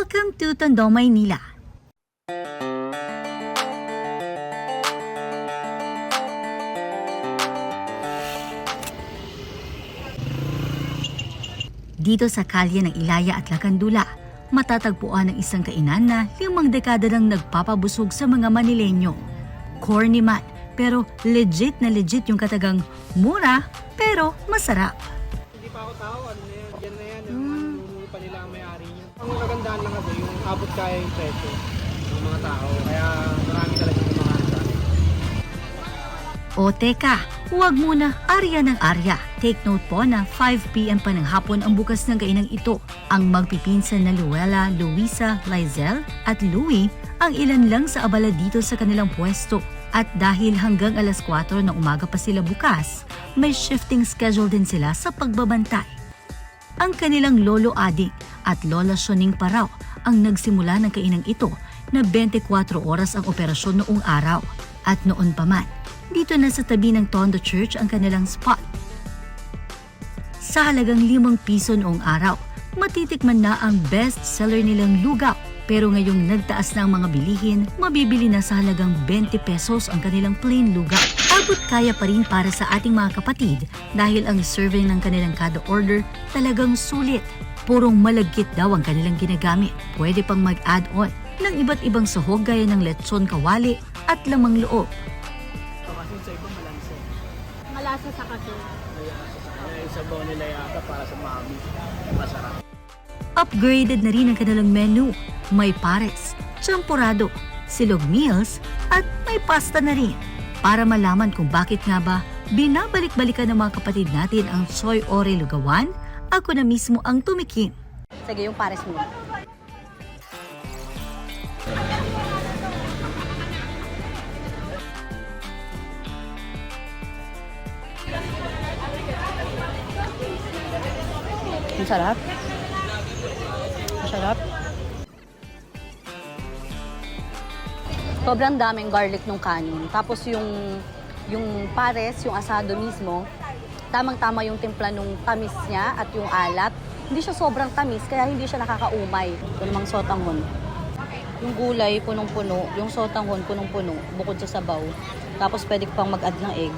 Welcome to Tondo, Maynila. Dito sa kalye ng Ilaya at Lacandula, matatagpuan ang isang kainan na limang dekada nang nagpapabusog sa mga Manileño. Corny man, pero legit na legit yung katagang mura pero masarap. Hindi pa ako tao, ano Ang kagandahan lang kasi, yung abot kaya yung presyo ng mga tao, kaya marami talaga yung mga akin. O teka, huwag muna arya ng arya. Take note po na 5pm pa ng hapon ang bukas ng kainang ito. Ang magpipinsan na Luella, Luisa, Lizel at Louie ang ilan lang sa abala dito sa kanilang pwesto. At dahil hanggang alas 4 ng umaga pa sila bukas, may shifting schedule din sila sa pagbabantay. Ang kanilang lolo Ading at lola Shoning Paraw ang nagsimula ng kainang ito na 24 oras ang operasyon noong araw. At noon pa man, dito na sa tabi ng Tondo Church ang kanilang spot. Sa halagang 5 piso noong araw, matitikman na ang best seller nilang lugaw. Pero ngayong nagtaas na ang mga bilihin, mabibili na sa halagang 20 pesos ang kanilang plain lugaw. Abot kaya pa rin para sa ating mga kapatid dahil ang serving ng kanilang kada order talagang sulit. Purong malagkit daw ang kanilang ginagamit. Pwede pang mag-add-on ng iba't ibang sahog gaya ng lechon kawali at lamang loob. Kasi sa iba malansa. Malasa sa kaso. Kaya, kaya yung sabaw nila yata para sa mami, masarap. Upgraded na rin ang kanilang menu. May pares, champurado, silog meals, at may pasta na rin. Para malaman kung bakit nga ba binabalik-balikan ng mga kapatid natin ang soy ore lugawan, ako na mismo ang tumikim. Sige, yung pares mo. Ang sarap. Masarap. Sobrang daming garlic nung kanin. Tapos yung yung pares, yung asado mismo, tamang-tama yung timpla nung tamis niya at yung alat. Hindi siya sobrang tamis, kaya hindi siya nakakaumay. Ito namang sotanghon. Yung gulay, punong-puno. Yung sotanghon, punong-puno. Bukod sa sabaw. Tapos pwede pang mag-add ng egg.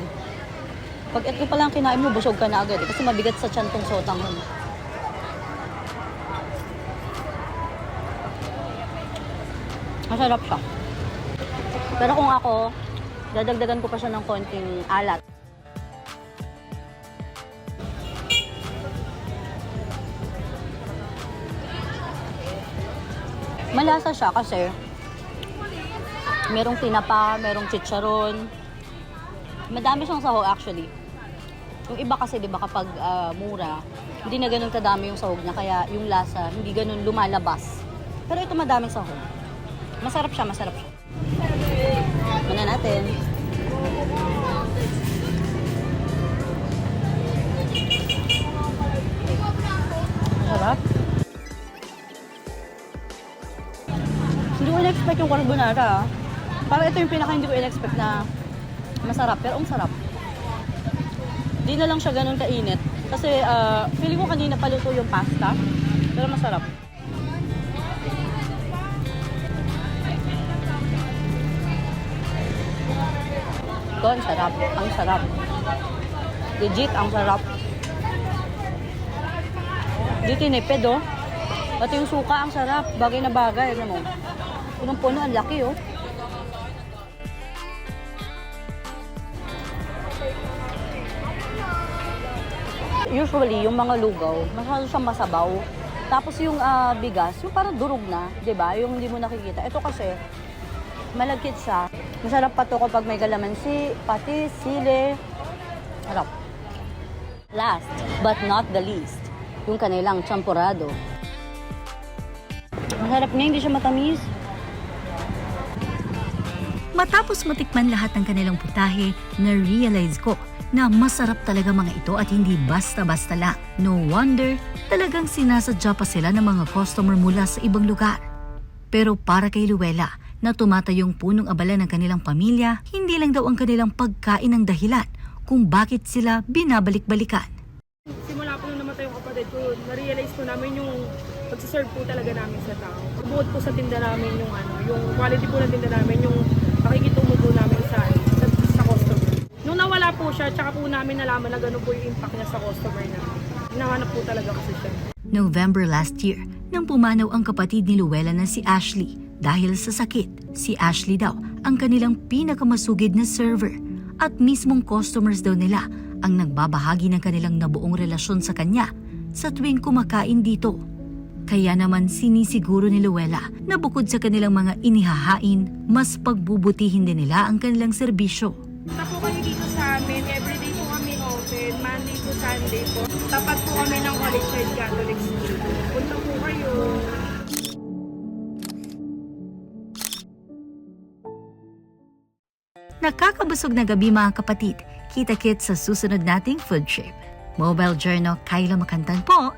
Pag ito pa lang kinain mo, busog ka na agad. Eh, kasi mabigat sa tiyan tong sotanghon. Masarap siya. Pero kung ako, dadagdagan ko pa siya ng konting alat. Malasa siya kasi merong tinapa, merong chicharon. Madami siyang sahog actually. Yung iba kasi 'di ba kapag ah, mura, hindi na ganun kadami yung sahog niya kaya yung lasa hindi ganun lumalabas. Pero ito madaming sahog. Masarap siya, masarap siya. Muna natin. Masarap. In-expect yung carbonara. Parang ito yung pinaka hindi ko in-expect na masarap. Pero ang sarap. Di na lang siya ganun kainit. Kasi ah, feeling ko kanina paluto yung pasta. Pero masarap. Ito, ang sarap. Ang sarap. Legit, ang sarap. Di tinipid, oh. Pati yung suka, ang sarap. Bagay na bagay. Ano mo? Punong-puno, ang laki, oh. Usually, yung mga lugaw, masyado siyang masabaw. Tapos yung ah, bigas, yung parang durog na, di ba? Yung hindi mo nakikita. Ito kasi, malagkit siya. Masarap pa to kapag may kalamansi, patis, sili. Sarap. Last, but not the least, yung kanilang champurado. Masarap niya, hindi siya matamis. Matapos matikman lahat ng kanilang putahe, na-realize ko na masarap talaga mga ito at hindi basta-basta lang. No wonder, talagang sinasadya pa sila ng mga customer mula sa ibang lugar. Pero para kay Luella, na tumatayong punong abala ng kanilang pamilya, hindi lang daw ang kanilang pagkain ang dahilan kung bakit sila binabalik-balikan. Simula po nung namatay yung kapatid ko, na-realize ko namin yung pag pag-serve po talaga namin sa tao. Bukod po sa tinda namin yung ano, yung quality po ng tinda namin, yung pakikitungo namin sa, sa, sa customer. Nung nawala po siya, tsaka po namin nalaman na gano'n po yung impact niya sa customer namin. Hinahanap po talaga kasi siya. November last year, nang pumanaw ang kapatid ni Luella na si Ashley dahil sa sakit. Si Ashley daw ang kanilang pinakamasugid na server at mismong customers daw nila ang nagbabahagi ng kanilang nabuong relasyon sa kanya sa tuwing kumakain dito. Kaya naman sinisiguro ni Luella na bukod sa kanilang mga inihahain, mas pagbubutihin din nila ang kanilang serbisyo. Punta po kayo dito sa amin. Everyday po kami open. Monday to Sunday po. Tapat po kami ng College Catholic School. Punta po kayo. Nakakabusog na gabi mga kapatid. Kita-kit sa susunod nating food trip. Mobile Journal Kyla Makantan po.